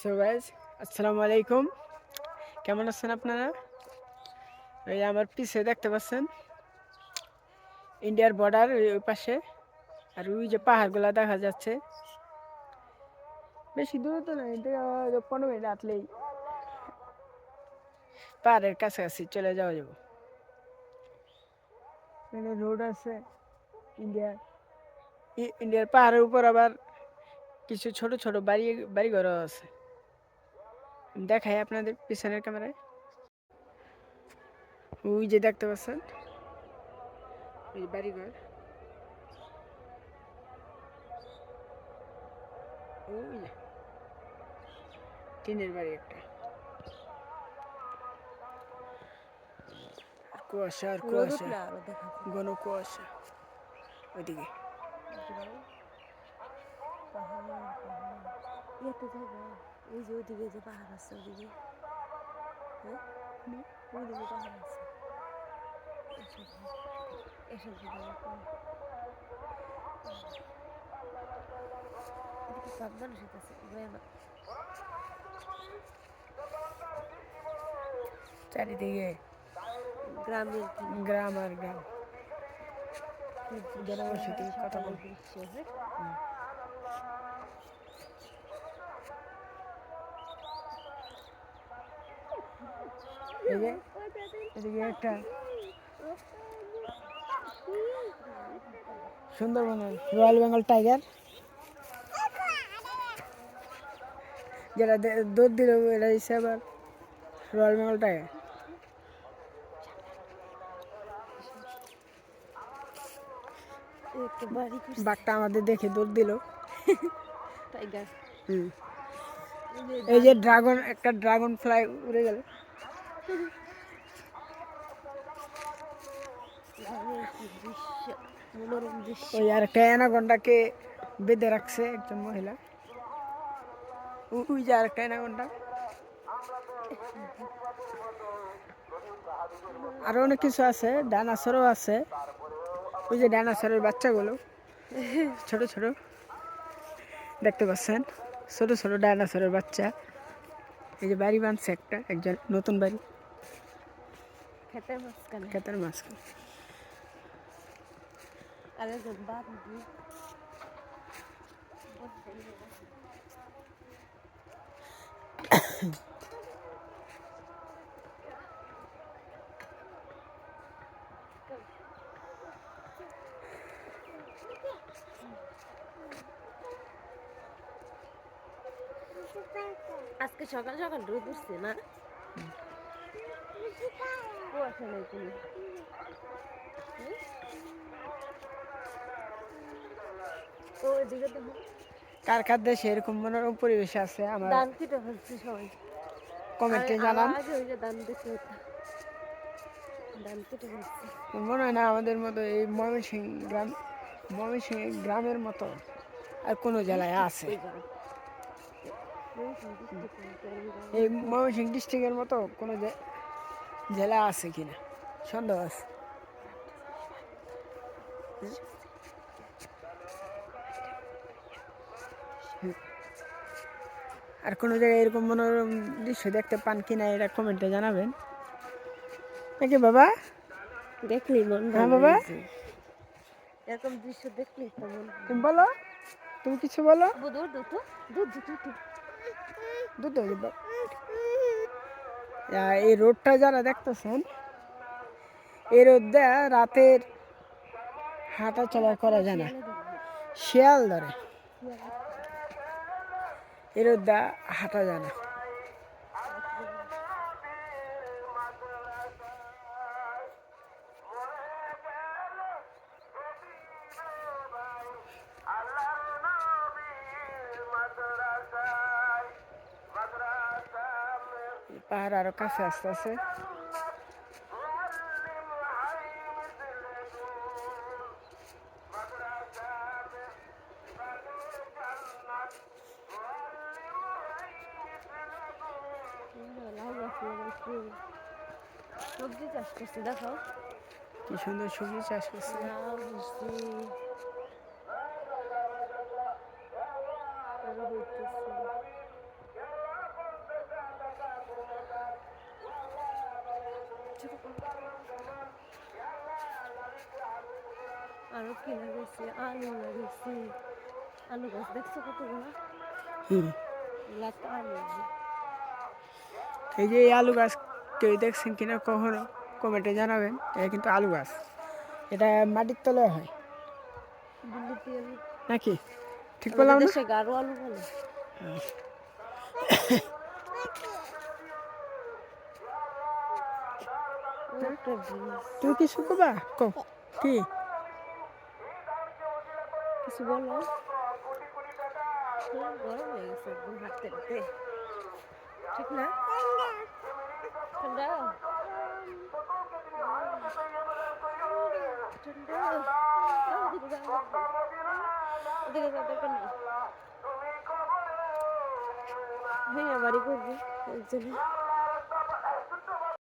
So guys আসসালামু আলাইকুম। কেমন আছেন আপনারা? এই আমার পিছে দেখতে পাচ্ছেন? ইন্ডিয়ার বর্ডার ওই পাশে। আর ওই যে পাহাড়গুলা দেখা যাচ্ছে। বেশি দূরে তো নয় পনেরো মিনিট হাঁটলেই। পাহাড়ের কাছাকাছি চলে যাওয়া যাব। এখানে রোড আছে ইন্ডিয়ার ইন্ডিয়ার পাহাড়ের উপর আবার কিছু ছোট ছোট বাড়ি বাড়িঘরও আছে। দেখাই আপনাদের পিছনের ক্যামেরায়। ওই যে দেখতে পাচ্ছেন ওই বাড়িঘর। ওই টিনের বাড়ি একটা। কুয়াশা আর কুয়াশা ঘন কুয়াশা। ওইদিকে। ইয়েতে যাব ওই যে ওইদিকে যে পাহাড় আছে ওইদিকে। হ্যাঁ? ওইদিকে পাহাড় আছে। এসব এসব দিকে সব মানুষ আছে চারিদিকে গ্রামের গ্রাম আর গ্রাম। জনবসতি কথা বল দৃশ্য হ্যাঁ? এই যে এদিকে একটা সুন্দরবন রয়্যাল বেঙ্গল টাইগার। যেটা দুধ দিল এটা হিসেবে আবার রয়্যাল বেঙ্গল টাইগার। বাঘটা আমাদের দেখে দুধ দিল। টাইগার। হুম। এই যে ড্রাগন একটা ড্রাগন ফ্লাই উড়ে গেল। ওই আর একটা অ্যানাগন্ডাকে বেঁধে রাখছে একজন মহিলা। ওই যে আর একটা অ্যানাগন্ডা আরও অনেক কিছু আছে, ডাইনাসরও আছে। ওই যে ডাইনাসরের বাচ্চাগুলো, ছোট ছোট। দেখতে পাচ্ছেন? ছোট ছোট ডাইনাসরের বাচ্চা। এই যে বাড়ি বানছে একটা, একজন নতুন বাড়ি। খেতের মাঝখানে খেতের মাঝখানে আর একজন বান্ধি আজকে সকাল সকাল রোদ উঠছে না কুয়াশা নেই কোনো ও এদিকে তো কার কার দেশে এরকম মনোরম পরিবেশ আছে আমার ধান কেটে ফেলছে সবাই কমেন্টে জানান দেখতে কেটে ফেলছে। মনে হয় না আমাদের মতো এই ময়মনসিং গ্রাম ময়মনসিং গ্রামের মতো আর কোনো জেলায় আছে। এই ময়মনসিং ডিস্ট্রিক্টের মতো কোনো জেলা আছে কিনা? সন্দেহ আছে। আর কোনো জায়গায় এরকম মনোরম দৃশ্য দেখতে পান কিনা এটা কমেন্টে জানাবেন। নাকি বাবা? দেখলি হ্যাঁ বাবা? এরকম দৃশ্য দেখলি তুমি বলো তুমি কিছু বলো? দুধ দুধ দুধ দুধ দুধ দুধ। এই রোডটা যারা দেখতেছেন, এই রোডটা রাতের হাঁটা চলা করা যায় না। শিয়াল ধরে। এই দা হাঁটা যায় না। পাহাড় আরও কাছে আসতে আছে। সবজি চাষ করছে দেখো কি সুন্দর সবজি চাষ করছে। লাউ আরও কি লাগাইছি আলু লাগাইছি আলু গাছ দেখছ কতগুলো? এই যে এই আলু গাছ কেউ দেখছেন কিনা কখনো কমেন্টে জানাবেন এটা কিন্তু আলু গাছ। এটা মাটির তলায় হয়। নাকি? ঠিক বললাম গাঢ় আলু বলে। তুমি কি শুকবা কো কি কিছু বলো গরম হয়ে গেছে একদম হাঁটতে হাঁটতে ঠিক না ঠান্ডা ঠান্ডা ওদিকে যাও, ওদিকে যাও দরকার নেই ভেঙে বাড়ি করব একজনে